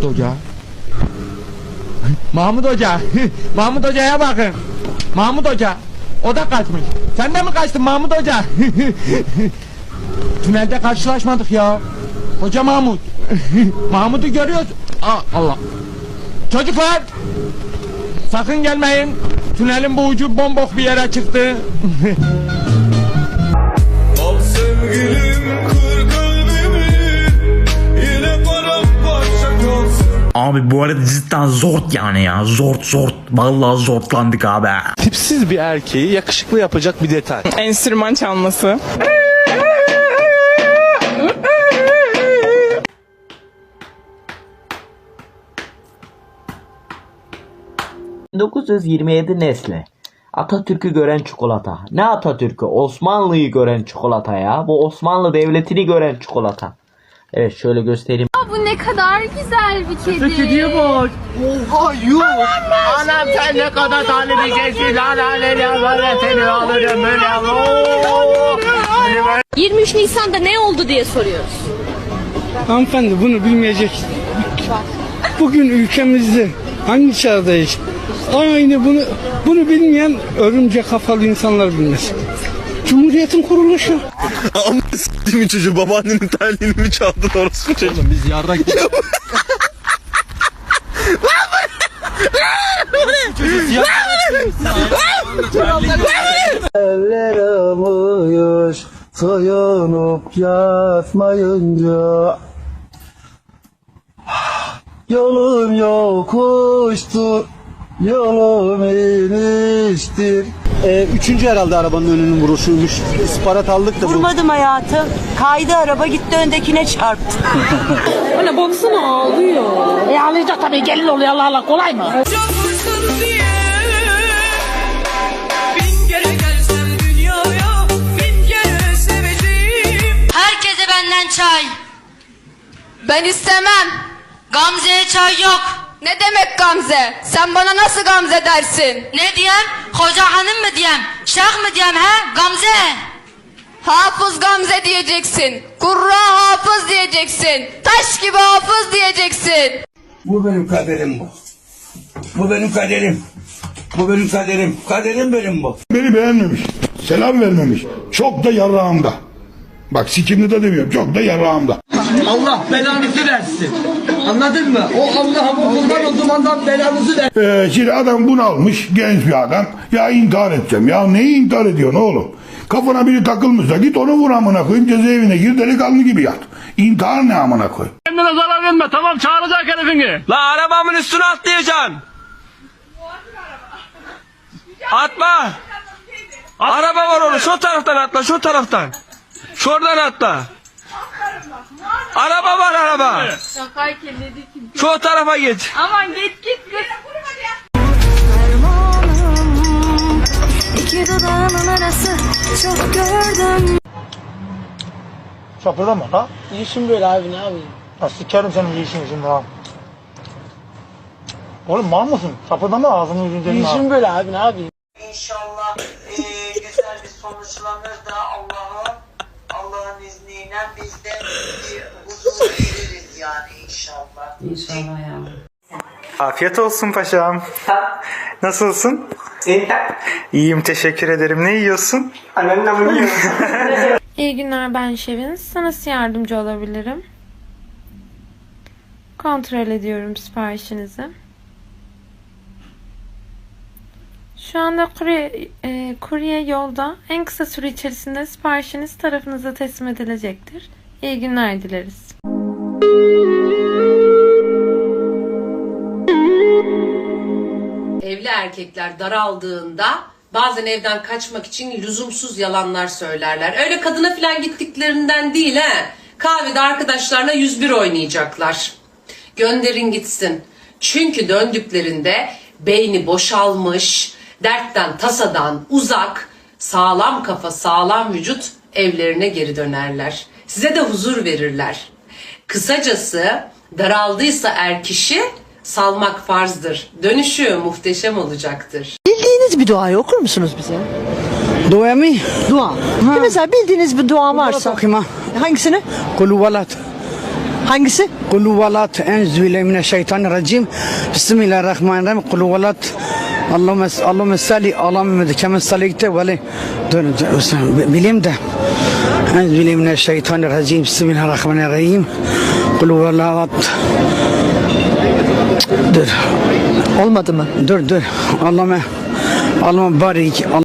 Mahmut Hoca. Mahmut Hoca. Mahmut Hoca'ya bakın. Mahmut Hoca. O da kaçmış. Sen de mi kaçtın Mahmut Hoca? Tünelde karşılaşmadık ya. Hoca Mahmut. Mahmut'u görüyoruz. Aa, Allah. Çocuklar. Sakın gelmeyin. Tünelin bu ucu bombok bir yere çıktı. Abi bu arada cidden zort yani ya. Zort zort. Vallahi zortlandık abi. Tipsiz bir erkeği yakışıklı yapacak bir detay. Enstrüman çalması. 1927 Nesle. Atatürk'ü gören çikolata. Ne Atatürk'ü? Osmanlı'yı gören çikolata ya. Bu Osmanlı Devleti'ni gören çikolata. Evet şöyle göstereyim. Ne kadar güzel bir kedi. Kediye bak. Oha yuh. Anam sen ne kadar talip edeceksin. Anneanne ya böyle seni alırım böyle alırım. 23 Nisan'da ne oldu diye soruyoruz. Hanımefendi bunu bilmeyecek. Bugün ülkemizde hangi çağdayız? Aynı bunu bunu bilmeyen örümcek kafalı insanlar bilmez. Cumhuriyetin kuruluşu. S**timin çocuğu babaannenin terliğini mi çaldın orası çocuğum? Biz yarrak Eller almış soyunup yatmayınca Yolum yokuştur Yolum iniştir Ee, üçüncü herhalde arabanın önünün vuruşuymuş. İsparat aldık da bu. Vurmadım hayatım. Kaydı araba gitti öndekine çarptı. Anne baksana ağlıyor. E ağlayacak tabii gelin oluyor Allah Allah kolay mı? Canlısın diye Bin kere gelsem dünyaya Bin kere seveceğim Herkese benden çay. Ben istemem. Gamze'ye çay yok. Ne demek Gamze? Sen bana nasıl Gamze dersin? Ne diyem? Hoca hanım mı diyem? Şeyh mi diyem he? Gamze. Hafız Gamze diyeceksin. Kurra hafız diyeceksin. Taş gibi hafız diyeceksin. Bu benim kaderim bu Bu benim kaderim Bu benim kaderim Kaderim benim bu Beni beğenmemiş. Selam vermemiş. Çok da yarağımda. Bak sikimli de demiyorum. Çok da yarağımda. Allah belanızı versin Anladın mı? O Allah'a kurban olduğum adam belanızı versin Ee, şimdi adam bunalmış. Genç bir adam. Ya intihar edeceğim. Ya neyi intihar ediyorsun oğlum? Kafana biri takılmışsa git onu vur amına koyayım cezaevine gir delikanlı gibi yat. İntihar ne amına koy? Kendine zarar verme tamam çağıracak herifini. La arabamın üstüne atlayacaksın. Atma. Araba var onu şu taraftan atla şu taraftan. Şuradan atla. Araba var araba. Şu tarafa geç. Aman git git git. İki dudağının arası çok gördüm. Çapırdama ha. İşim böyle abi ne yapayım? Ha sikerim senin işini şimdi ha. Oğlum mal mısın? Çapırdama ağzını yüzünü İşim böyle abi ne yapayım? İnşallah eee, güzel bir sonuçlanır da Allah'ın Allah'ın izniyle biz de bir yani inşallah. İnşallah ya. Afiyet olsun paşam. Nasılsın? İyiyim teşekkür ederim. Ne yiyorsun? İyi günler ben Şevin. Sana nasıl yardımcı olabilirim? Kontrol ediyorum siparişinizi. Şu anda kurye, e, kurye yolda. En kısa süre içerisinde siparişiniz tarafınıza teslim edilecektir. İyi günler dileriz. Evli erkekler daraldığında bazen evden kaçmak için lüzumsuz yalanlar söylerler. Öyle kadına falan gittiklerinden değil he. Kahvede arkadaşlarla 101 oynayacaklar. Gönderin gitsin. Çünkü döndüklerinde beyni boşalmış, dertten tasadan uzak, sağlam kafa, sağlam vücut evlerine geri dönerler. Size de huzur verirler. Kısacası daraldıysa er kişi salmak farzdır. Dönüşü muhteşem olacaktır. Bildiğiniz bir duayı okur musunuz bize? Dua mı? Dua. Mesela bildiğiniz bir dua varsa. Bakayım ha. Hangisini? Kulu valat. Hangisi? Kul huvalat enzübillahimineşşeytanirracim. Bismillahirrahmanirrahim. Kul huvalat Allahümme, Allahümme salli Allahümme kemen salikte ve li- dur, dur, bileyim de Enzübillahimineşşeytanirracim. Bismillahirrahmanirrahim. Kul huvalat Dur. Olmadı mı? Dur dur. Allah'ıma Allah'ıma barik.